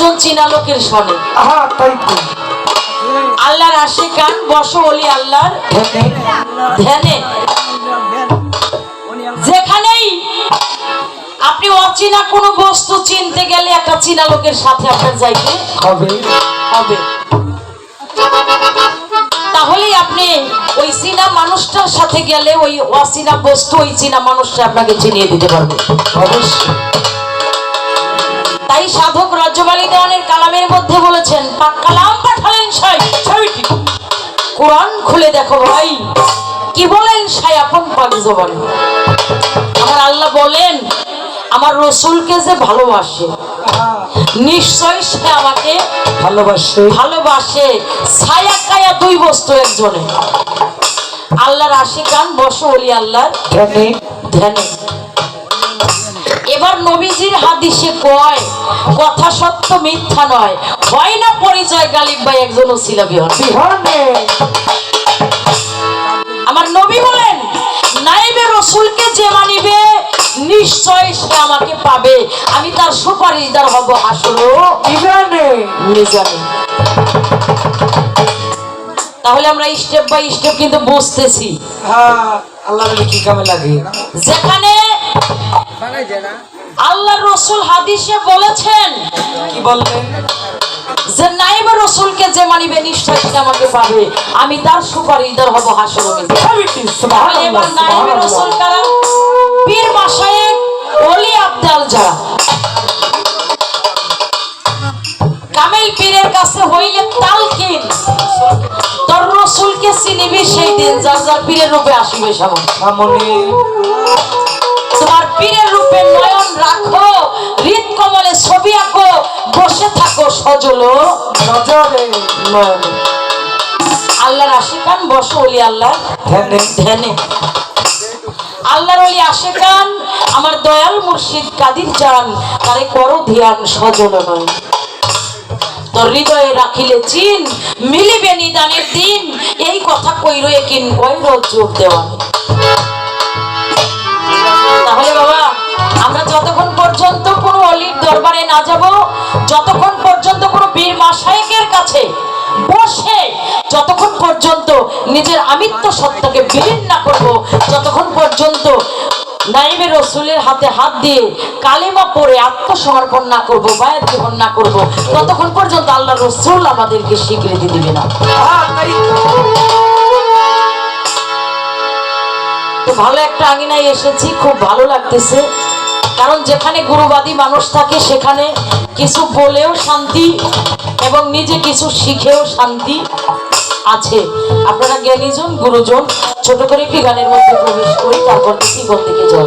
একজন চীনা লোকের তো। আল্লাহর আশে কান বস বলি আল্লাহর ধ্যানে যেখানেই আপনি অচেনা কোনো বস্তু চিনতে গেলে একটা চীনা লোকের সাথে আপনার যাইতে হবে। হবে। তাহলেই আপনি ওই চীনা মানুষটার সাথে গেলে ওই অচীনা বস্তু ওই চীনা মানুষটা আপনাকে চিনিয়ে দিতে পারবে। অবশ্যই। তাই সাধক রজ্জবালী দেওয়ানের কালামের মধ্যে বলেছেন পাক কালাম পাঠালেন সাই ছবিটি কোরআন খুলে দেখো ভাই। কি বলেন সাই আপন পাক জবানে? আমার আল্লাহ বলেন আমার রসুলকে যে ভালোবাসে নিশ্চয় সে আমাকে ভালোবাসে। ভালোবাসে। ছায়া কায়া দুই বস্তু একজনে। আল্লাহর আশিকান বসো বলি আল্লাহর ধ্যানে। ধ্যানে। এবার নবীজির হাদিসে কয় কথা সত্য মিথ্যা নয়। হয় না পরিচয় গালিব ভাই একজন ছিল বিহন। আমার নবী বলেন নাইবে রসুলকে যে মানিবে নিশ্চয় সে আমাকে পাবে। আমি তার সুপারিশদার হব আসলো। তাহলে আমরা স্টেপ বাই স্টেপ কিন্তু বুঝতেছি। হ্যাঁ আল্লাহ কি কামে লাগে যেখানে আল্লাহ রসুল হাদিসে বলেছেন কি বললেন যে নাইবে রসুলকে যে মানিবে নিশ্চয় আমাকে পাবে। আমি তার সুপারিশদার হব হাসর এবার নাইবে রসুল কারা? পীর মাসায়েক ওলি আবদাল যারা কামেল পীরের কাছে হইলে তালকিন তোর রসুলকে চিনিবি সেই দিন যার যার পীরের রূপে আসবে সামনে। সামনে। তোমার পীরের রূপে নয়ন রাখো হৃদ কমলে ছবি আঁকো, বসে থাকো সজল আল্লাহর আশিকান, বসো ওলি আল্লাহ ধ্যানে আল্লাহর ওলি আশেকান, আমার দয়াল মুর্শিদ কাদির চান তারে করো ধ্যান সজল নয়। তোর হৃদয়ে রাখিলে চিন, মিলিবে নিদানের দিন, এই কথা কইর কিন কইর যোগ দেওয়া তাহলে বাবা, আমরা যতক্ষণ পর্যন্ত কোনো অলির দরবারে না যাব, যতক্ষণ পর্যন্ত কোনো বীর মাসায়কের কাছে বসে, যতক্ষণ পর্যন্ত নিজের বিলীন না করব, যতক্ষণ পর্যন্ত রসুলের হাতে হাত দিয়ে কালেমা পড়ে আত্মসমর্পণ না করব, বায়াত গ্রহণ না করব, ততক্ষণ পর্যন্ত আল্লাহ রসুল আমাদেরকে স্বীকৃতি দিবে না। ভালো একটা আঙিনায় এসেছি, খুব ভালো লাগতেছে। কারণ যেখানে গুরুবাদী মানুষ থাকে, সেখানে কিছু বলেও শান্তি এবং নিজে কিছু শিখেও শান্তি আছে। আপনারা জ্ঞানীজন, গুরুজন, ছোট করে একটি গানের মধ্যে প্রবেশ করি, তারপর কি কোন দিকে যাও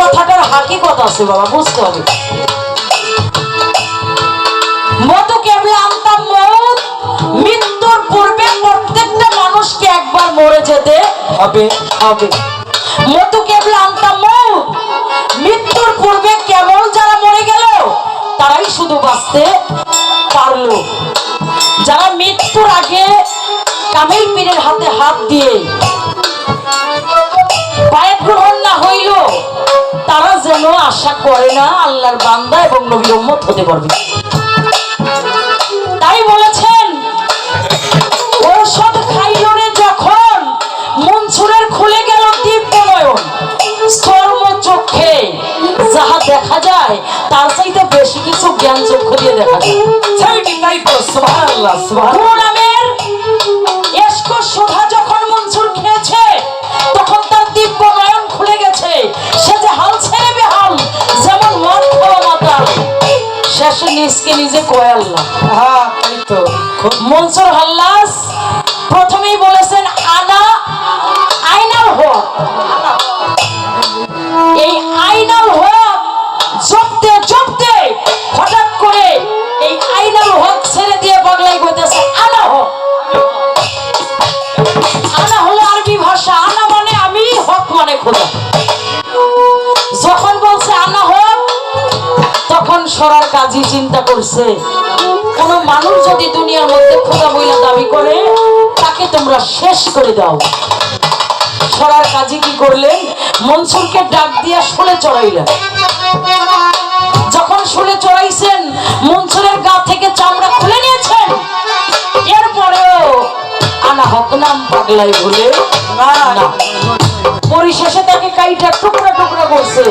কথাটার আছে বাবা, বুঝতে হবে। মতো কেবল আনতাম মত মৃত্যুর পূর্বে প্রত্যেকটা মানুষকে একবার মরে যেতে হবে হবে। মতো কেবল আনতাম মত মৃত্যুর পূর্বে কেবল যারা মরে গেল, তারাই শুধু বাঁচতে পারল। যারা মৃত্যুর আগে কামিল পীরের হাতে হাত দিয়ে পায়ের গ্রহণ না হইল তারা যেন আশা করে না আল্লাহর বান্দা এবং নবীর উম্মত হতে পারবে। তাই বলেছেন ঔষধ খাইল রে যখন মনসুরের খুলে গেল দিব্য নয়ন। স্তর্ম চোখে যাহা দেখা যায় তার চাইতে বেশি কিছু জ্ঞান চক্ষু দিয়ে দেখা যায়। শেষে নিজকে নিজে কয় আল্লাহ হ্যাঁ তাই তো। মনসুর হাল্লাস প্রথমেই বলেছেন কাজী চিন্তা করছে। কোন মানুষ যদি দুনিয়ার মধ্যে খোদা বইলা দাবি করে, তাকে তোমরা শেষ করে দাও। সরার কাজী কি করলেন মনসুরকে ডাক দিয়া শুলে চড়াইলেন। যখন শুলে চড়াইছেন, মনসুরের গা থেকে চামড়া খুলে নিয়েছেন। এরপরেও আনা হক নাম পাগলাই না। পরিশেষে তাকে কাইটা টুকরা টুকরা করছে।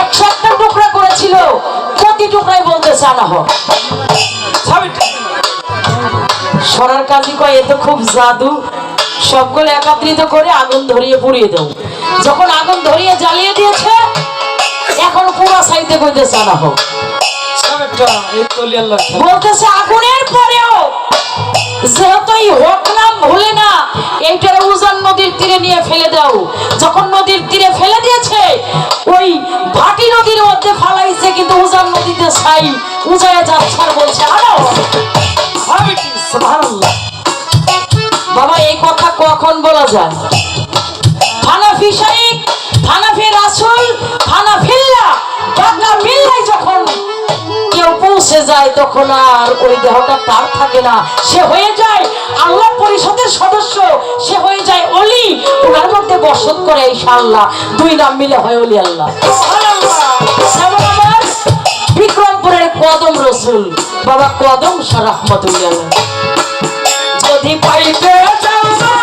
একশো একটা টুকরা করেছিল প্রতি টুকরাই বলতেছে আনা হোক। সরার কাজই কয় এ তো খুব জাদু। সবগুলো একত্রিত করে আগুন ধরিয়ে পুড়িয়ে দেও যখন আগুন ধরিয়ে জ্বালিয়ে দিয়েছে এখন পুরা সাইতে কইতেছে আনা হোক। বলতেছে আগুনের পরেও যেহেতু এই হোক নাম ভুলে না, এইটার উজান নদীর তীরে নিয়ে ফেলে দাও। যখন নদীর তীরে ফেলে দিয়েছে, ওই ভাটি নদীর মধ্যে ফালাইছে, কিন্তু উজান নদীতে উজায় বলছে আরও বাবা, এই কথা কখন বলা যায়? হানাফি শাইক হানাফি রাসুল হানাফিল্লা বাগা মিল্লাই যখন কেউ পৌঁছে যায় তখন আর ওই দেহটা তার থাকে না। সে হয়ে যায় আল্লাহ পরিষদের সদস্য। সে হয়ে যায় অলি। ওনার মধ্যে বসত করে ইনশাআল্লাহ। দুই নাম মিলে হয় অলি আল্লাহ। বিক্রমপুরের কদম রসুল। বাবা কদম শাহ রহমতুল্লাহ। যদি পাইতে চাও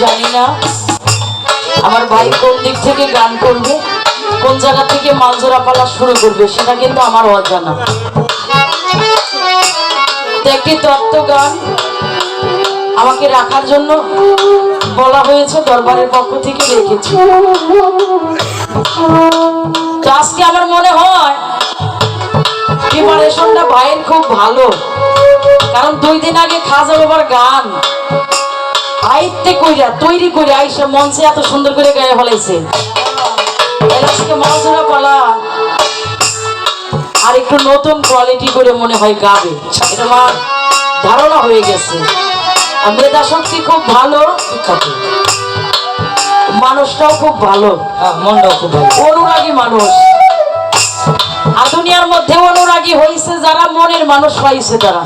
জানি না। আমার ভাই কোন দিক থেকে গান করবে, কোন জায়গা থেকে মালজোড়া পালা শুরু করবে, সেটা কিন্তু আমার অজানা। একটি তত্ত্ব গান আমাকে রাখার জন্য বলা হয়েছে, দরবারের পক্ষ থেকে রেখেছি। আজকে আমার মনে হয় প্রিপারেশনটা ভাইয়ের খুব ভালো। কারণ দুই দিন আগে খাজা বাবার গান আয়ত্তে কইরা তৈরি করে আইসা মঞ্চে এত সুন্দর করে গায়ে ফলাইছে। আর একটু নতুন কোয়ালিটি করে মনে হয় গাবে। এটা আমার ধারণা হয়ে গেছে। মেধা শক্তি খুব ভালো। বিখ্যাত মানুষটাও খুব ভালো। মনটাও খুব ভালো। অনুরাগী মানুষ। আর দুনিয়ার মধ্যে অনুরাগী হয়েছে যারা মনের মানুষ পাইছে তারা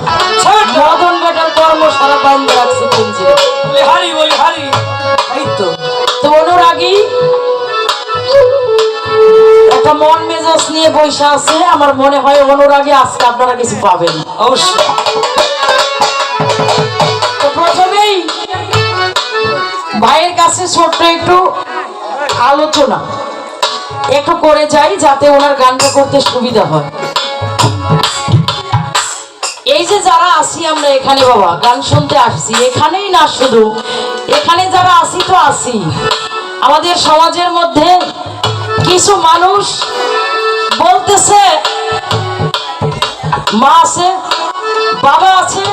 মদন বেটার কর্ম সারা বাইন্দে রাখছে এই তো তো অনুরাগী একটা মন মেজাজ নিয়ে বৈশা আছে আমার মনে হয় অনুরাগী আজকে আপনারা কিছু পাবেন। অবশ্যই। তো প্রথমেই ভাইয়ের কাছে ছোট্ট একটু আলোচনা। একটু করে যাই যাতে ওনার গানটা করতে সুবিধা হয়। এই যে যারা আসি আমরা এখানে বাবা, গান শুনতে আসছি। এখানেই না শুধু, এখানে যারা আসি তো আসি আমাদের সমাজের মধ্যে কিছু মানুষ বলতেছে, মা আছে, বাবা আছে,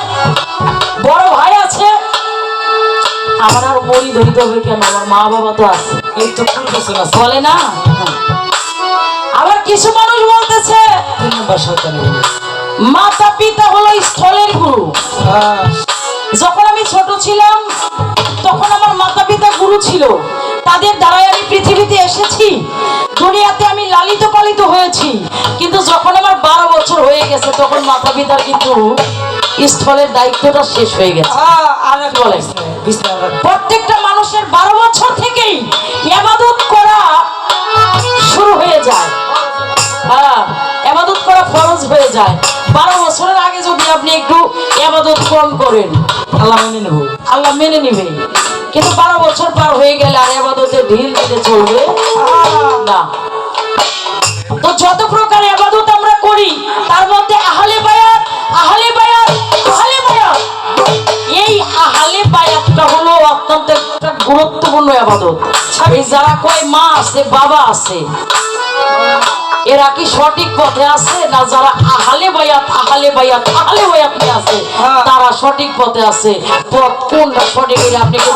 বড় ভাই আছে। আমার আর বড়ি ধরিতে হবে কেন? আমার মা বাবা তো আছে। এই তো বলে না? কিছু মানুষ বলতেছে মাতা পিতা হলো স্থলের গুরু। হ্যাঁ। যখন আমি ছোট ছিলাম তখন আমার মাতা পিতা গুরু ছিল। তাদের দ্বারাই আমি পৃথিবীতে এসেছি। দুনিয়াতে আমি লালিত পালিত হয়েছি। কিন্তু যখন আমার বারো বছর হয়ে গেছে তখন মাতা পিতার কিন্তু স্থলের দায়িত্বটা শেষ হয়ে গেছে। হ্যাঁ প্রত্যেকটা মানুষের বারো হয়ে যায়। বারো বছরের আগে যদি আপনি একটু এবাদত কম করেন, আল্লাহ মেনে নেব। আল্লাহ মেনে নিবে। কিন্তু বারো বছর পার হয়ে গেলে আর এবাদতে ঢিল দিতে চলবে না। তো যত প্রকার এবাদত আমরা করি, তার মধ্যে আহলে বায়াত আহলে বায়াত আহলে বায়াত। এই আহলে বায়াতটা হলো অত্যন্ত একটা গুরুত্বপূর্ণ আবাদত যারা কয় মা আছে, বাবা আছে। এরা কি সঠিক পথে আছে না যারা আহালে বায়াত আহালে বায়াত আহালে বায়াত নিয়ে আছে? হ্যাঁ। তারা সঠিক পথে আছে। পথ কোনটা সঠিক আপনি একটু